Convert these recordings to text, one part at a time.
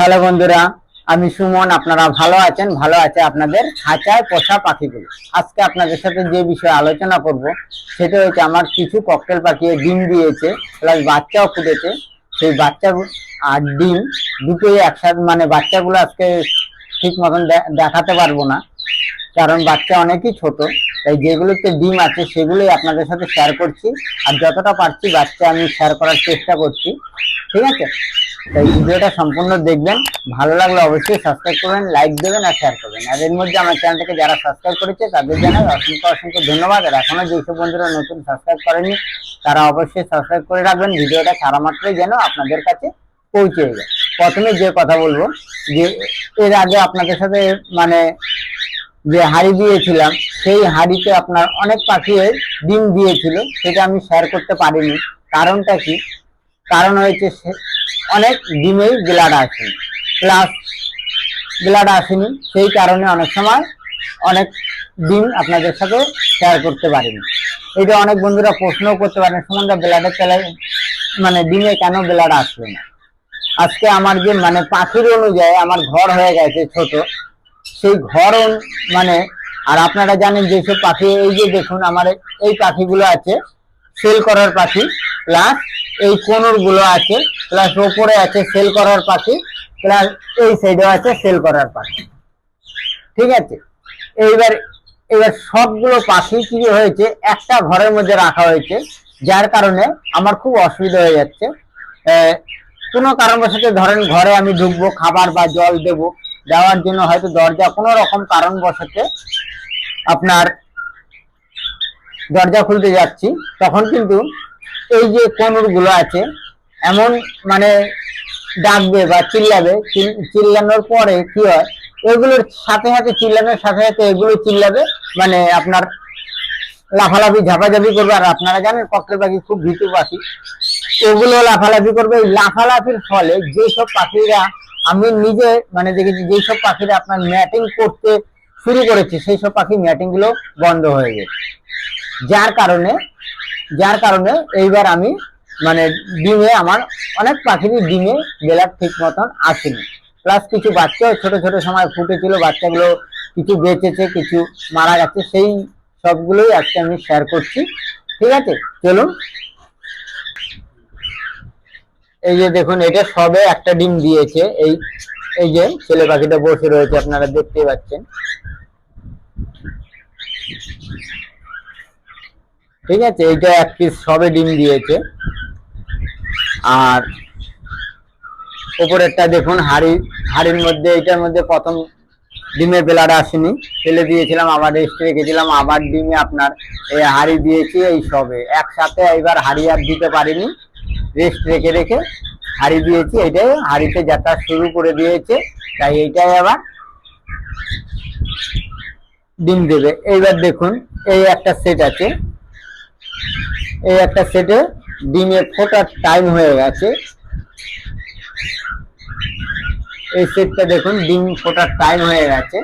Hello বন্ধুরা, আমি সুমন, আপনারা ভালো আছেন? ভালো আছে আপনাদের খাঁচায় পোষা পাখিগুলো। আজকে আপনাদের সাথে যে বিষয়ে আলোচনা করব, সেটা হচ্ছে আমার কিছু ককটেল পাখি ডিম দিয়েছে প্লাস বাচ্চাও ফুটেছে। সেই বাচ্চা আর ডিম দুটোই একসাথে মানে বাচ্চাগুলো আজকে ঠিক মতন দেখাতে পারব না। কারণ বাচ্চা অনেকই ছোট, তাই যেগুলোতে ডিম আছে, সেগুলোই আপনাদের সাথে শেয়ার করছি। আর যতটা পারছি বাচ্চা আমি শেয়ার করার চেষ্টা করছি। ঠিক আছে? তাই ভিডিওটা সম্পূর্ণ দেখবেন। ভালো লাগলে অবশ্যই সাবস্ক্রাইব করবেন লাইক দেবেন আর শেয়ার করবেন। আর এর মধ্যে আমার চ্যানেলটাকে যারা সাবস্ক্রাইব করেছে, তাদের জানাই অসংখ্য অসংখ্য ধন্যবাদ। আর এখনও যেসব বন্ধুরা নতুন সাবস্ক্রাইব করেনি তারা অবশ্যই সাবস্ক্রাইব করে রাখবেন। ভিডিওটা সারা মাত্রই যেন আপনাদের কাছে পৌঁছে যায়। প্রথমে যে কথা বলব, যে এর আগে আপনাদের সাথে মানে যে হাড়ি দিয়েছিলাম, সেই হাড়িতে আপনার অনেক পাখি ডিম দিয়েছিল, সেটা আমি শেয়ার করতে পারিনি। কারণটা কি? কারণ হয়েছে অনেক ডিমেই ব্লাড আসেনি প্লাস ব্লাড আসেনি, সেই কারণে অনেক সময় অনেক ডিম আপনাদের সাথে শেয়ার করতে পারিনি। এটা অনেক বন্ধুরা প্রশ্নও করতে পারেন সম্বন্ধে ব্লাডের তেলে মানে ডিমে কেন ব্লাড আসবে না? আজকে আমার যে মানে পাখির অনুযায়ী আমার ঘর হয়ে গেছে ছোট, সেই ঘর মানে আর আপনারা জানেন যেসব পাখি, এই যে দেখুন, আমার এই পাখিগুলো আছে সেল করার পাখি প্লাস এই কোনরগুলো আছে প্লাস ওপরে আছে সেল করার পাখি প্লাস এই সাইডেও আছে সেল করার পাখি। ঠিক আছে? এইবার এবার সবগুলো পাখি কি হয়েছে? একটা ঘরের মধ্যে রাখা হয়েছে, যার কারণে আমার খুব অসুবিধা হয়ে যাচ্ছে। কোনো কারণবশত ধরেন ঘরে আমি ঢুকবো, খাবার বা জল দেব, দেওয়ার জন্য হয়তো দরজা কোনো রকম কারণবশত আপনার দরজা খুলতে যাচ্ছি, তখন কিন্তু এই যে কোনরগুলো আছে, এমন মানে ডাকবে বা চিল্লাবে চিল্লানোর পরে কি হয়, এগুলোর সাথে সাথে চিল্লানোর সাথে সাথে এগুলো চিল্লাবে মানে আপনার লাফালাফি, ঝাপাঝাপি করবে। আর আপনারা জানেন ককটেল পাখি খুব ভীতু পাখি। এগুলো লাফালাফি করবে। এই লাফালাফির ফলে যেসব পাখিরা, আমি নিজে মানে দেখেছি, যেসব পাখিরা আপনার ম্যাটিং করতে শুরু করেছে সেই সব পাখি ম্যাটিংগুলো বন্ধ হয়ে গেছে। যার কারণে যার কারণে এইবার আমি মানে ডিমে আমার অনেক পাখিরই ডিমে বেলার ঠিক মতন আসেনি। প্লাস কিছু বাচ্চাও ছোট ছোট সময় ফুটেছিল, বাচ্চাগুলো কিছু বেঁচেছে, কিছু মারা গেছে, সেই সবগুলোই আজকে আমি শেয়ার করছি। ঠিক আছে? চলুন। এই যে দেখুন, এটা সবে একটা ডিম দিয়েছে। এই এই যে ছেলে পাখিটা বসে রয়েছে, আপনারা দেখতে পাচ্ছেন। ঠিক আছে, এইটা এক পিস সবে ডিম দিয়েছে। আর উপরেরটা দেখুন, হাড়ি, হাড়ির মধ্যে এটার মধ্যে প্রথম ডিমে বেলার আসেনি। ফেলে দিয়েছিলাম, আবার রেস্ট রেখেছিলাম, আবার ডিমে আপনার এই হাড়ি দিয়েছি, এই সবে। একসাথে এবার হাড়ি আর দিতে পারিনি। রেস্ট রেখে রেখে হাড়ি দিয়েছি এটাই হাড়িতে যাত্রা শুরু করে দিয়েছে। তাই এইটাই আবার ডিম দেবে। এইবার দেখুন, এই একটা সেট আছে। এই একটা সেটে ডিমে ফোটার টাইম হয়ে গেছে। এই সেটটা দেখুন, ডিম ফোটার টাইম হয়ে গেছে।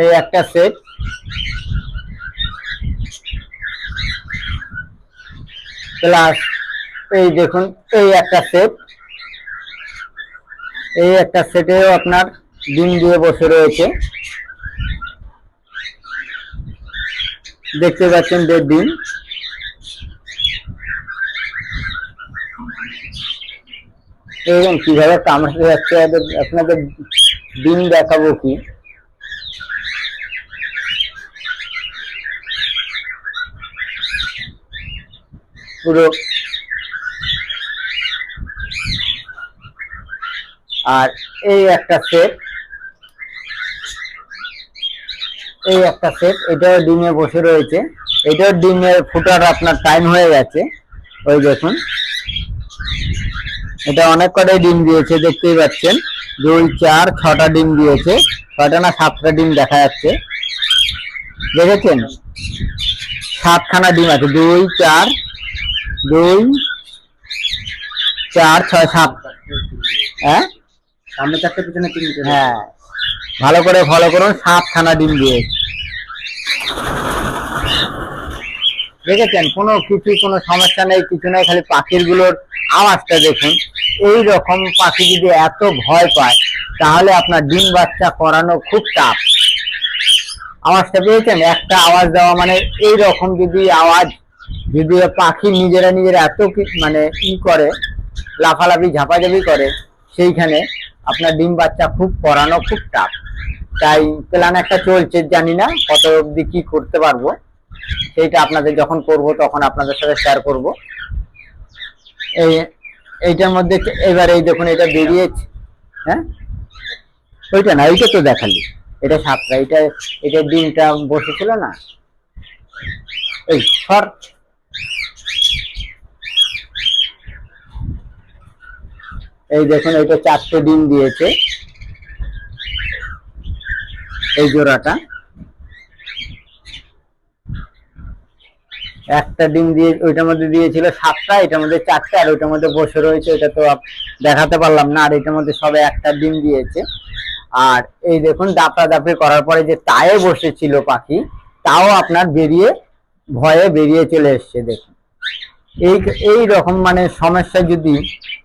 এই একটা সেট। প্লাস এই দেখুন, এই একটা সেট। এই একটা সেটেও আপনার ডিম দিয়ে বসে রয়েছে। দেখতে পাচ্ছেন দেড় ডিম এরকম কীভাবে কামড়াতে যাচ্ছে আপনাদের ডিম দেখাবো কি? পুরো। আর এই একটা সেট এই একটা সেট এটাও ডিমে বসে রয়েছে। এটাও ডিমের ফুটার আপনার টাইম হয়ে গেছে। ওই দেখুন। এটা অনেক কটাই ডিম দিয়েছে দেখতেই পাচ্ছেন। দুই চার ছটা ডিম দিয়েছে। ছটা না সাতটা ডিম দেখা যাচ্ছে। দেখেছেন? সাতখানা ডিম আছে। দুই চার দুই চার ছয় সাত। হ্যাঁ? সামনে চারটে পিছনে তিনটে। হ্যাঁ। ভালো করে ফলো করুন সাতখানা ডিম দিয়েছে। দেখেছেন, কোনো কিছু কোনো সমস্যা নেই, কিছু নেই, খালি পাখিরগুলোর আওয়াজটা দেখুন। এই রকম পাখি যদি এত ভয় পায়, তাহলে আপনার ডিম বাচ্চা করানো খুব টাফ। আওয়াজটা পেয়েছেন? একটা আওয়াজ দেওয়া মানে এই রকম যদি আওয়াজ, যদি পাখি নিজেরা নিজেরা এত মানে ই করে, লাফালাফি, ঝাপাঝাপি করে, সেইখানে আপনার ডিম বাচ্চা খুব করানো খুব টাফ। তাই প্ল্যান একটা চলছে, জানি না কত অবধি কি করতে পারব। সেইটা আপনাদের যখন করব, তখন আপনাদের সাথে শেয়ার করব। এই, এইটার মধ্যে এবার এই দেখুন, এটা বেরিয়েছে। হ্যাঁ? ওইটা না ওইটা তো দেখালি। এটা সাতটা, এটা এটা ডিমটা বসেছিল না? এই, সর। এই দেখুন এটা চারটে ডিম দিয়েছে। এই জোড়াটা। একটা ডিম দিয়ে, ওইটার মধ্যে দিয়েছিল সাতটা, এটার মধ্যে চারটা, আর ওইটার মধ্যে বসে রয়েছে, এটা তো দেখাতে পারলাম না, আর এটার মধ্যে সবে একটা ডিম দিয়েছে। আর এই দেখুন, দাপড়া দাপড়ি করার পরে যে তায়ে বসেছিল পাখি, তাও আপনার বেরিয়ে, ভয়ে বেরিয়ে চলে এসছে, দেখুন। এই এই রকম মানে সমস্যা যদি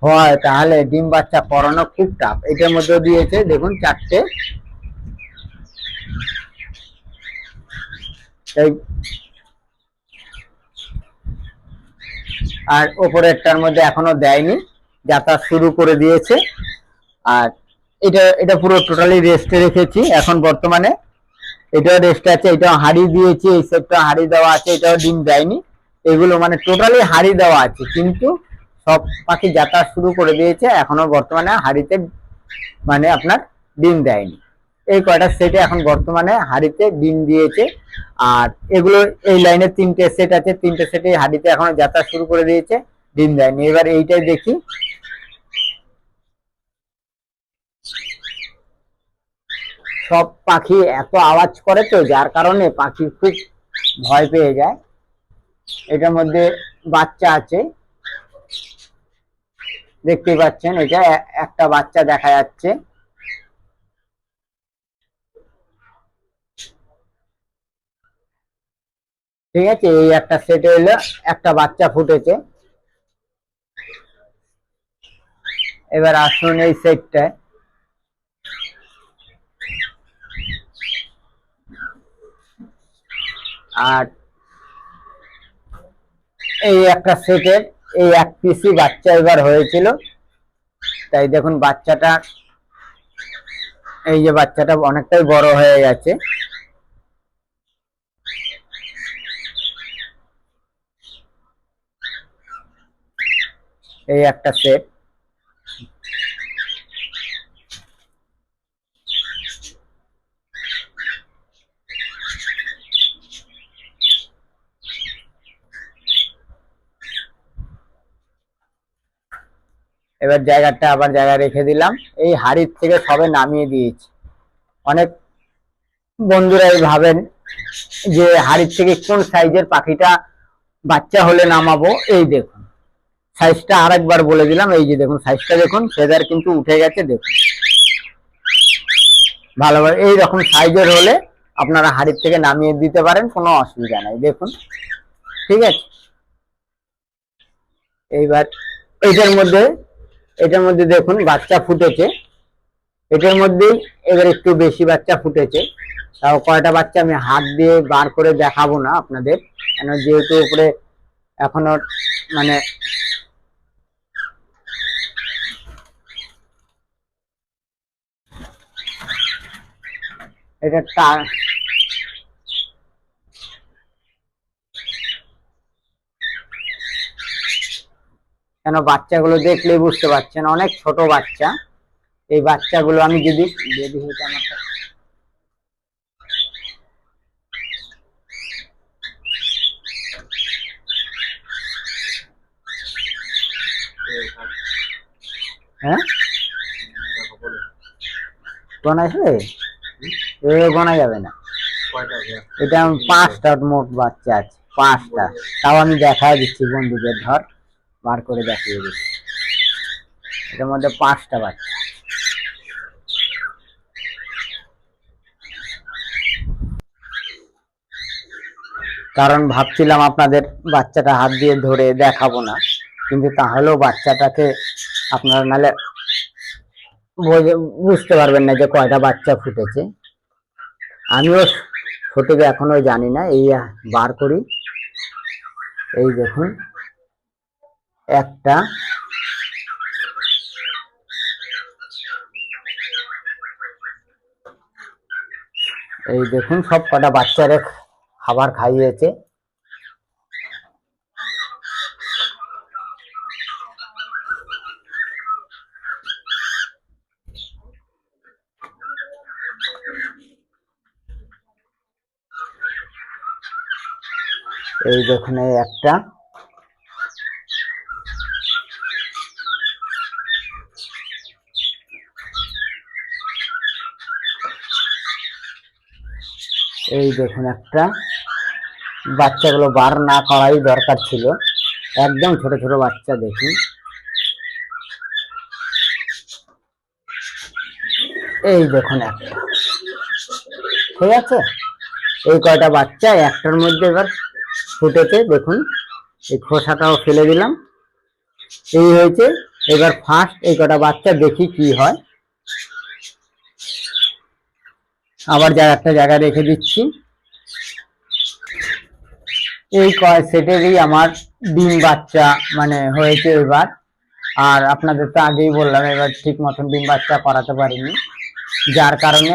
হয়, তাহলে ডিম বাচ্চা করানো খুব টাফ এটার মধ্যে দিয়েছে, দেখুন, চারটে আর ওপরেরটার মধ্যে এখনও দেয়নি যাতায়াত শুরু করে দিয়েছে। আর এটা এটা পুরো টোটালি রেস্টে রেখেছি। এখন বর্তমানে এটাও রেস্ট আছে, এটাও হাড়ি দিয়েছি, এই সেটটা হাড়ি দেওয়া আছে, এটাও ডিম দেয়নি। এগুলো মানে টোটালি হাড়ি দেওয়া আছে, কিন্তু সব পাখি যাতায়াত শুরু করে দিয়েছে, এখনও বর্তমানে হাড়িতে মানে আপনার ডিম দেয়নি। এই কয়টা সেটে এখন বর্তমানে হাড়িতে ডিম দিয়েছে। আর এগুলো, এই লাইনে তিনটে সেট আছে, তিনটে সেটে হাড়িতে এখন যাত্রা শুরু করে দিয়েছে, ডিম দেয়নি। এবার এইটাই দেখি। সব পাখি এত আওয়াজ করে তো, যার কারণে পাখি খুব ভয় পেয়ে যায়। এটার মধ্যে বাচ্চা আছে। দেখতে পাচ্ছেন, এটা একটা বাচ্চা দেখা যাচ্ছে। ঠিক আছে? এই একটা সেট হইল, একটা বাচ্চা ফুটেছে। এবার আসুন এই সেটটায় আর এই একটা সেটের এই এক পিসি বাচ্চা এবার হয়েছিল। তাই দেখুন বাচ্চাটা, এই যে বাচ্চাটা অনেকটাই বড় হয়ে গেছে। এই একটা সেট এবার জায়গাটা আবার জায়গায় রেখে দিলাম। এই হাড়ির থেকে সবে নামিয়ে দিয়েছি। অনেক বন্ধুরা এই ভাবেন যে হাড়ির থেকে কোন সাইজের পাখিটা বাচ্চা হলে নামাবো, এই দেখুন। সাইজটা আরেকবার বলে দিলাম, এই যে দেখুন সাইজটা দেখুন, ফেদার কিন্তু উঠে গেছে, দেখুন। ভালোভাবে, এই রকম সাইজের হলে আপনারা হাড়ির থেকে নামিয়ে দিতে পারেন, কোনো অসুবিধা নাই, দেখুন। ঠিক আছে? এইবার এটার মধ্যে এটার মধ্যে দেখুন বাচ্চা ফুটেছে। এটার মধ্যেই এবার একটু বেশি বাচ্চা ফুটেছে। তাও কয়টা বাচ্চা আমি হাত দিয়ে বার করে দেখাবো না আপনাদের। কেন যেহেতু উপরে এখনও মানে এটা তার কেন বাচ্চাগুলো দেখলেই বুঝতে পারছেন অনেক ছোট বাচ্চা। এই বাচ্চাগুলো আমি যদি যদি হইতো আমার হ্যাঁ? গোনা আসবে? এ গোনা যাবে না? এটা আমি পাঁচটা মোট বাচ্চা আছে পাঁচটা। তাও আমি দেখা দিচ্ছি বন্ধুদের ধর বার করে দেখিয়ে দিচ্ছি। এটার মধ্যে পাঁচটা বাচ্চা। কারণ ভাবছিলাম আপনাদের বাচ্চাটা হাত দিয়ে ধরে দেখাবো না কিন্তু তাহলেও বাচ্চাটাকে আপনারা বোঝে- বুঝতে পারবেন না যে কয়টা বাচ্চা ফুটেছে। আমিও সঠিক এখনও জানি না, এই বার করি। এই দেখুন, একটা। এই দেখুন, সব কটা বাচ্চারা খাবার খাইয়েছে। এই দেখুন, এই একটা। এই দেখুন একটা। বাচ্চাগুলো বার না করাই দরকার ছিল। একদম ছোট ছোট বাচ্চা, দেখুন। এই দেখুন একটা। ঠিক আছে? এই কয়টা বাচ্চা? একটার মধ্যে এবার ফুটেছে, দেখুন। এই খোসাটাও ফেলে দিলাম। এই হয়েছে, এবার ফার্স্ট এই কটা বাচ্চা দেখি কি হয়। আবার জায়গা একটা জায়গায় রেখে দিচ্ছি। এই কয় সেটেরই আমার ডিম বাচ্চা মানে হয়েছে এবার। আর আপনাদের তো আগেই বললাম, এবার ঠিক মতন ডিম বাচ্চা করাতে পারিনি। যার কারণে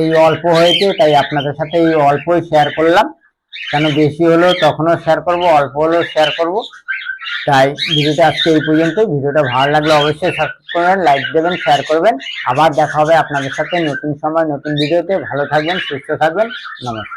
এই অল্প হয়েছে, তাই আপনাদের সাথে এই অল্পই শেয়ার করলাম। কেন বেশি হলেও তখনও শেয়ার করব, অল্প হলেও শেয়ার করব। তাই ভিডিওটা আজকে এই পর্যন্ত ভিডিওটা ভালো লাগলে অবশ্যই সাবস্ক্রাইব করবেন লাইক দেবেন শেয়ার করবেন। আবার দেখা হবে আপনাদের সাথে নতুন সময়, নতুন ভিডিওতে। ভালো থাকবেন, সুস্থ থাকবেন। নমস্কার।